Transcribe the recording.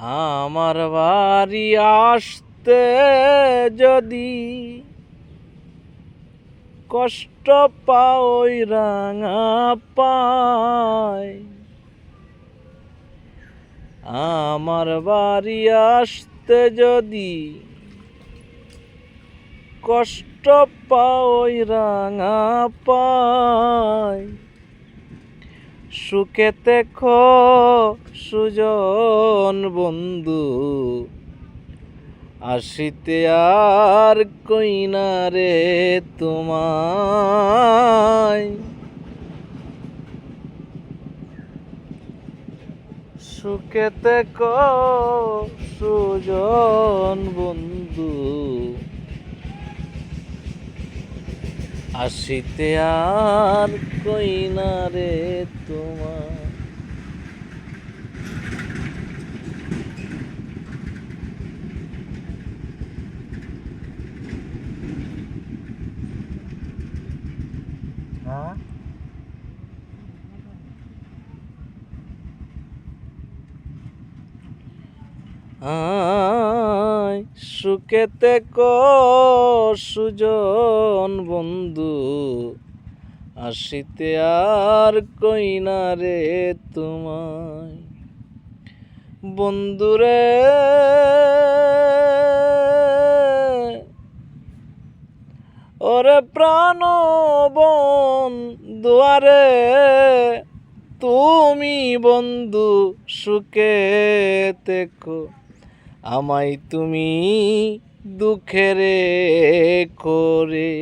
আমার বাড়ি আসতে যদি কষ্ট পাওই রাঙা পায়। আমার বাড়ি আসতে যদি কষ্ট পাওই রাঙা পায়। সুখেতে খো সুজন বন্ধু আসিতে আর কইনা রে তোমায়। সুখেতে কো সুজন বন্ধু আসিতে আর কইনা রে তোমার। হ্যাঁ আয় সুখেতে ক সুজন বন্ধু, আসিতে আর কইনা রে তোমায়। বন্ধুরে ওরে প্রাণ বন দুয়ারে, তুমি বন্ধু সুখে দেখো আমায় তুমি দুঃখের করে